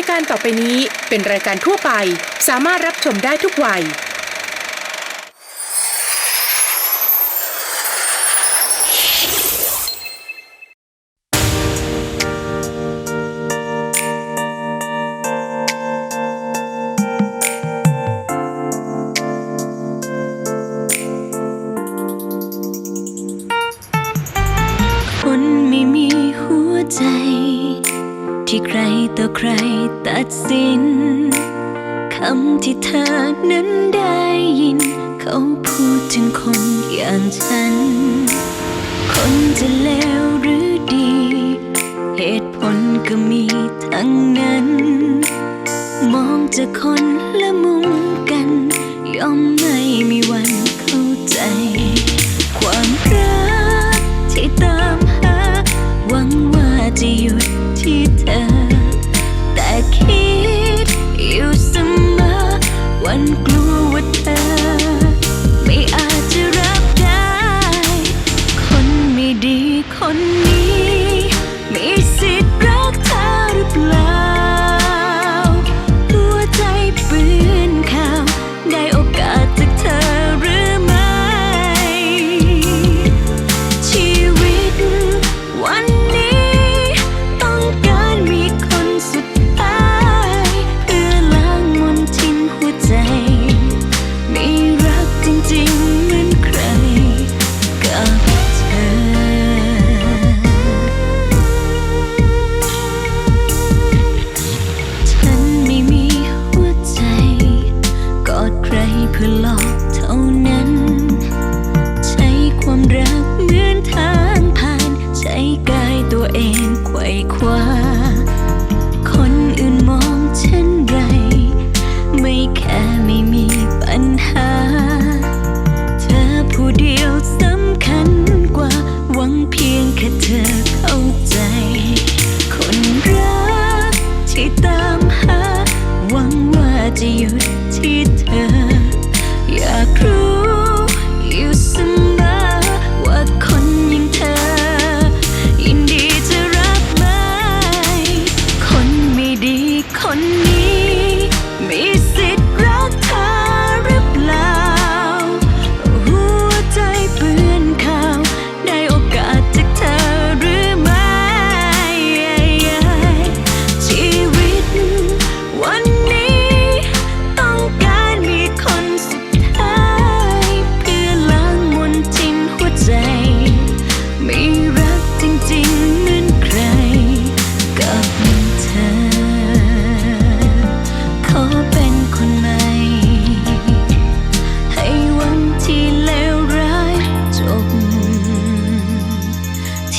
ายการต่อไปนี้เป็นรายการทั่วไป สามารถรับชมได้ทุกวัย คนไม่มีหัวใจ ที่ใครต่อใครตัดสิน คำที่เธอนั้นได้ยิน เขาพูดถึงคนอย่างฉัน คนจะเลวหรือดี เหตุผลก็มีทั้งนั้น มองจากคนละมุมกัน ยอม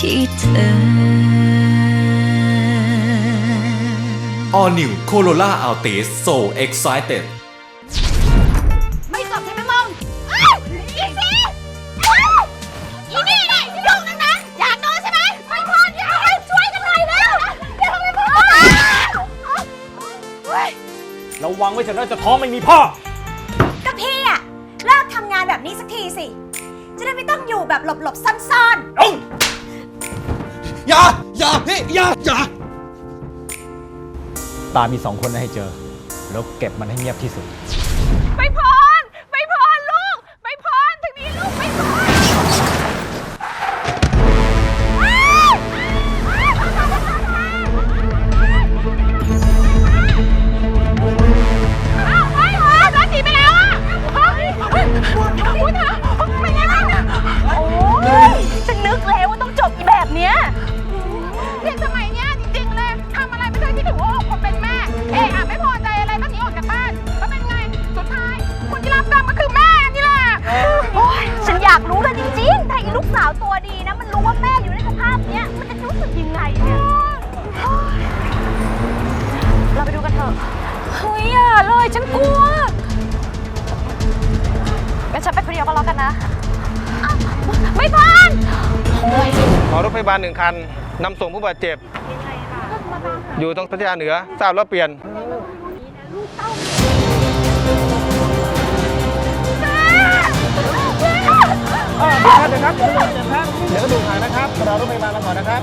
ที่เธอ All New Corolla Altis So Excited ไม่จบใช่ไหมมึงอ้าวอีสิอ้าวอีนี่ยุ่งนังนั้นอยากโดนใช่ไหมไม่พออย่าให้ช่วยกันหน่อยแล้วอย่าทำให้พ่อเฮ้ยระวังไว้เถอะนะจะท้องไม่มีพ่อ ก็พี่อะเลิกทำงานแบบนี้สักทีสิ จะได้ไม่ต้องอยู่แบบหลบๆซ่อนอ ย่า อย่าพี่อย่าอย่าตามีสองคนนะให้เจอ แล้วเก็บมันให้เงียบที่สุดๆไปพร ฉันกลัวงั้นฉันไปคนเดียวก็แล้วกันนะอ้าวไม่พานโอ้ยขอรถพยาบาลหนึ่งคันนำส่งผู้บาดเจ็บ อยู่ตรงพัทยาเหนือทราบแล้วเปลี่ยน เดี๋ยวครับเดี๋ยวครับเดี๋ยวก็ดูหายนะครับรอรถพยาบาลมาก่อนนะครับ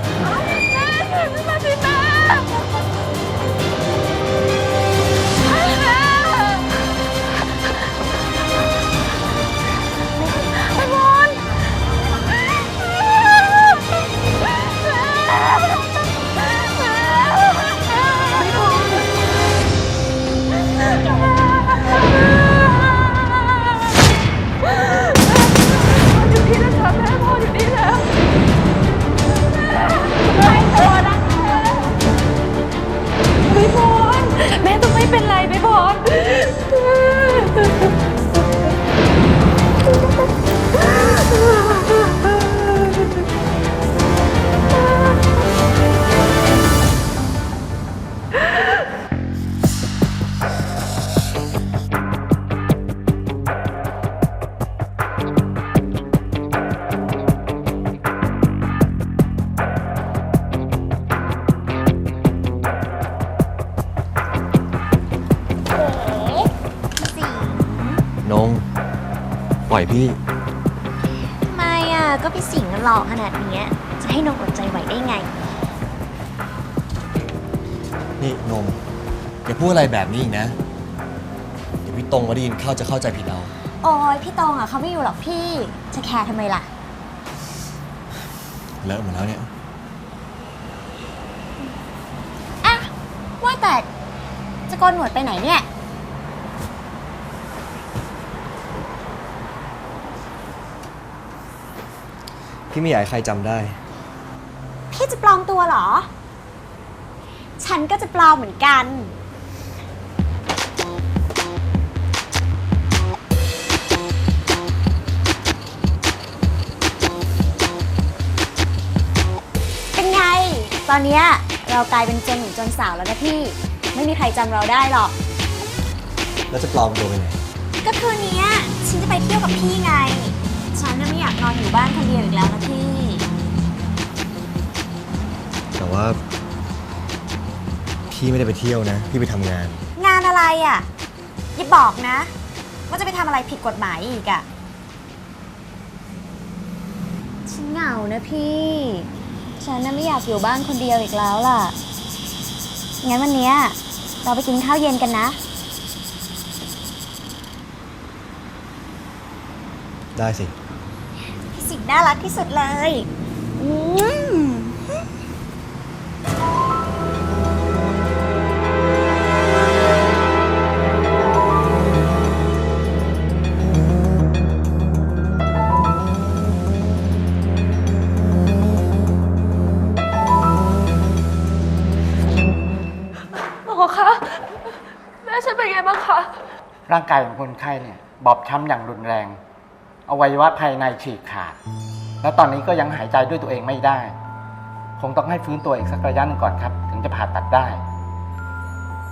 ล่อยพี่ทำไมอะ ก็พี่สิงห์หลอกขนาดเนี้ย จะให้นงอดใจไหวได้ไง นี่นมอย่าพูดอะไรแบบนี้อีกนะ เดี๋ยวพี่ตรงมาได้ยินเข้าจะเข้าใจผิดเอา โอ้ยพี่ตองอะเขาไม่อยู่หรอกพี่ จะแคร์ทำไมล่ะ เลอะหมดแล้วเนี่ย อะ ว่าแต่จะโกนหนวดไปไหนเนี่ย พี่ไม่อยากให้ใครจำได้ พี่จะปลอมตัวเหรอ ฉันก็จะปลอมเหมือนกัน เป็นไง ตอนเนี้ยเรากลายเป็นจนหนุ่มจนสาวแล้วนะพี่ ไม่มีใครจำเราได้หรอก แล้วจะปลอมตัวไปไหนก็คืนเนี้ยฉันจะไปเที่ยวกับพี่ไงฉั นน่ะไม่อยากนอนอยู่บ้านคนเดียวอีกแล้วนะพี่ แต่ว่า พี่ไม่ได้ไปเที่ยวนะ พี่ไปทำงาน งานอะไรอะอย่าบอกนะ ว่าจะไปทำอะไรผิดกฎหมายอีกอะฉันเหงานะพี่ ฉันน่ะไม่อยากอยู่บ้านคนเดียวอีกแล้วล่ะ งั้นวันเนี้ยเราไปกินข้าวเย็นกันนะ ได้สิพี่สิงห์ น่ารักที่สุดเลยอืมหมอคะแม่ฉันเป็นไงบ้างคะ ร่างกายของคนไข้เนี่ย บอบช้ำอย่างรุนแรง อวัยวะภายในฉีกขาด และตอนนี้ก็ยังหายใจด้วยตัวเองไม่ได้ คงต้องให้ฟื้นตัวอีกสักระยะหนึ่งก่อนครับ ถึงจะผ่าตัดได้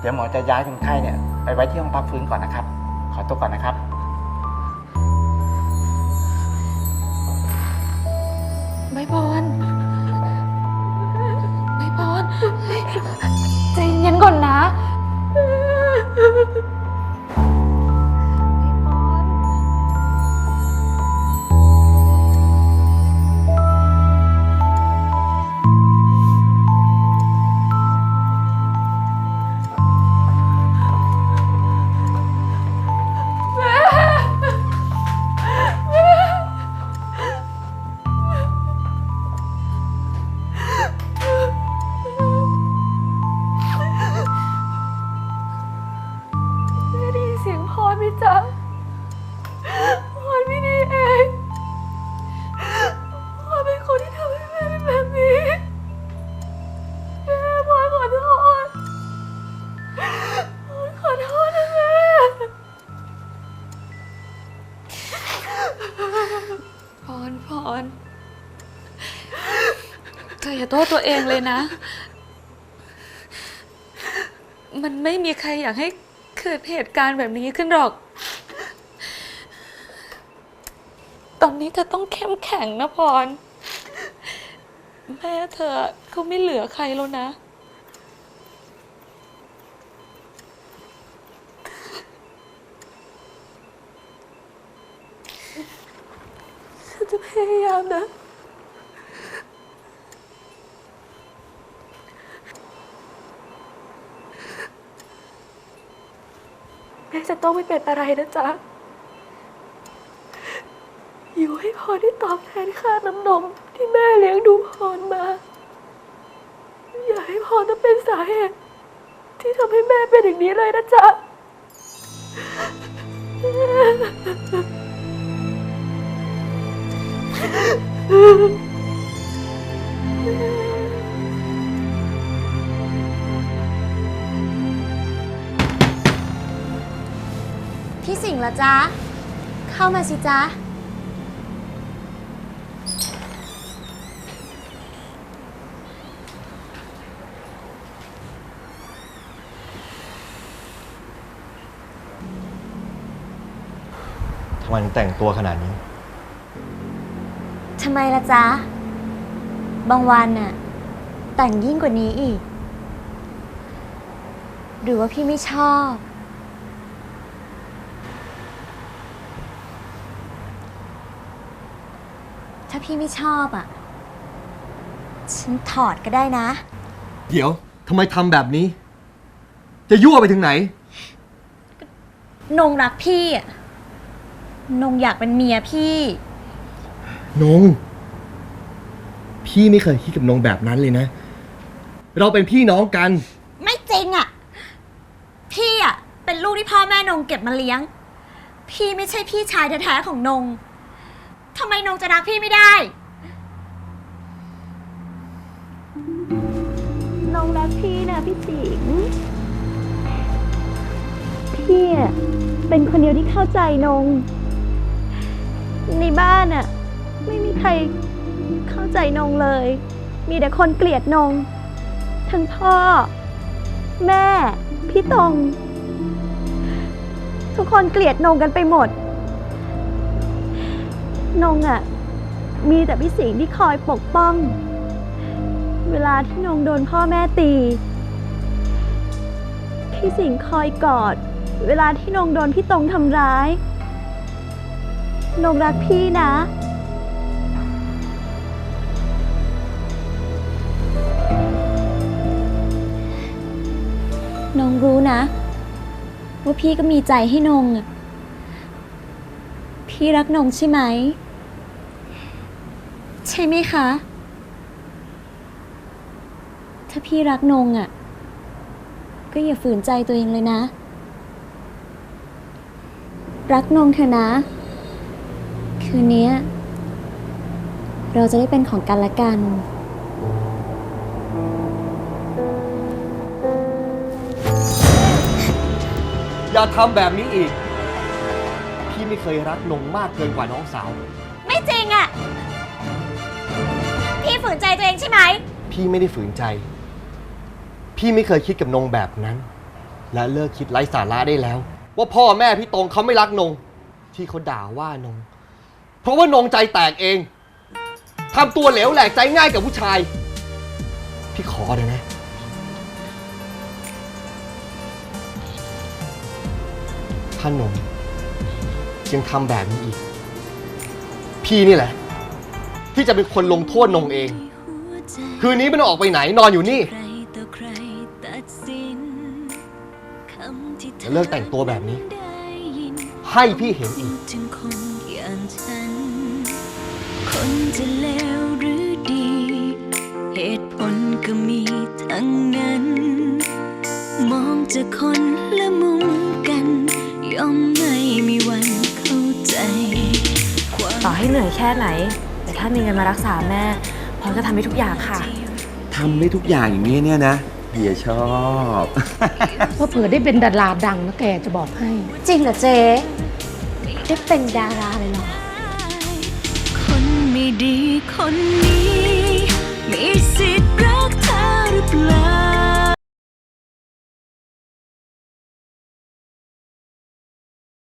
เดี๋ยวหมอจะย้ายคนไข้เนี่ยไปไว้ที่ห้องพักฟื้นก่อนนะครับ ขอตัวก่อนนะครับไม่พรไม่พรใจเย็นก่อนนะ ษตัวเองเลยนะ มันไม่มีใครอยากให้เกิดเหตุการณ์แบบนี้ขึ้นหรอก ตอนนี้เธอต้องเข้มแข็งนะพร แม่เธอเขาไม่เหลือใครแล้วนะ ฉันจะพยายามนะ ม่จะต้องไม่เป็นอะไรนะจ๊ะ อยู่ให้พรได้ตอบแทนค่าน้ำนมที่แม่เลี้ยงดูพรมา อย่าให้พรต้องเป็นสาเหตุที่ทำให้แม่เป็นอย่างนี้เลยนะจ๊ะ พี่สิงห์ละจ๊ะ เข้ามาสิจ๊ะ ทำไมถึงแต่งตัวขนาดนี้ ทำไมละจ๊ะ บางวันน่ะ แต่งยิ่งกว่านี้อีก หรือว่าพี่ไม่ชอบ พี่ไม่ชอบอะ ฉันถอดก็ได้นะ เดี๋ยวทำไมทำแบบนี้ จะยั่วไปถึงไหน นงรักพี่อะนงอยากเป็นเมียพี่ นง พี่ไม่เคยคิดกับนงแบบนั้นเลยนะ เราเป็นพี่น้องกัน ไม่จริงอะ พี่อะ เป็นลูกที่พ่อแม่นงเก็บมาเลี้ยง พี่ไม่ใช่พี่ชายแท้ๆของนง ทำไมนงจะรักพี่ไม่ได้ น้องรักพี่นะพี่สิงห์พี่อะเป็นคนเดียวที่เข้าใจนง ในบ้านอะไม่มีใครเข้าใจนงเลย มีแต่คนเกลียดนง ทั้งพ่อ แม่ พี่ตง ทุกคนเกลียดนงกันไปหมด นงอะมีแต่พี่สิงห์ที่คอยปกป้อง เวลาที่นงโดนพ่อแม่ตี พี่สิงห์คอยกอด เวลาที่นงโดนพี่ตรงทำร้าย นงรักพี่นะนงรู้นะ ว่าพี่ก็มีใจให้นง พี่รักนงใช่ไหม ช่ไหมคะ ถ้าพี่รักนงอะ่ะ ก็อย่าฝืนใจตัวเองเลยนะ รักนงเถอะนะ คืนเนี้ยเราจะได้เป็นของกันและกันอย่าทำแบบนี้อีก พี่ไม่เคยรักนงมากเกินกว่าน้องสาว ไม่จริงอะ่ะพี่ฝื นใจตัวเองใช่ไหม พี่ไม่ได้ฝืนใจ พี่ไม่เคยคิดกับนงแบบนั้น และเลิกคิดไร้สาระได้แล้ว ว่าพ่อแม่พี่ตรงเขาไม่รักนง ที่เขาด่าว่านง เพราะว่านงใจแตกเองทำตัวเหลวแหลกใจง่ายกับผู้ชาย พี่ขอเลยนะ ถ้านงยังทำแบบนี้อีก พี่นี่แหละ ที่จะเป็นคนลงโทษนงเอง คืนนี้ไม่ต้องออกไปไหนนอนอยู่นี่ใครต่อใครตัดสินคำที่ธอเลิกแต่งตัวแบบนี้ได้ยินให้พี่เห็นอีกถึงคนอย่างฉันคนจะเลวหรือดี เหตุผลก็มีทั้งนั้น มองจากคนละมุมกัน ย่อมไม่มีวันเข้าใจความต่อให้เหนื่อยแค่ไหนแต่ ถ้ามีเงินมารักษาแม่พลอยก็ทำให้ทุกอย่างค่ะ ทำได้ทุกอย่างอย่างนี้เนี่ยนะเฮียชอบ ว่าเผื่อได้เป็นดาราดังนะแกจะบอกให้ จริงเหรอเจ๊ได้เป็นดาราเลยเหรอ คนไม่ดีคนนี้ มีสิทธิ์รักเธอหรือเปล่า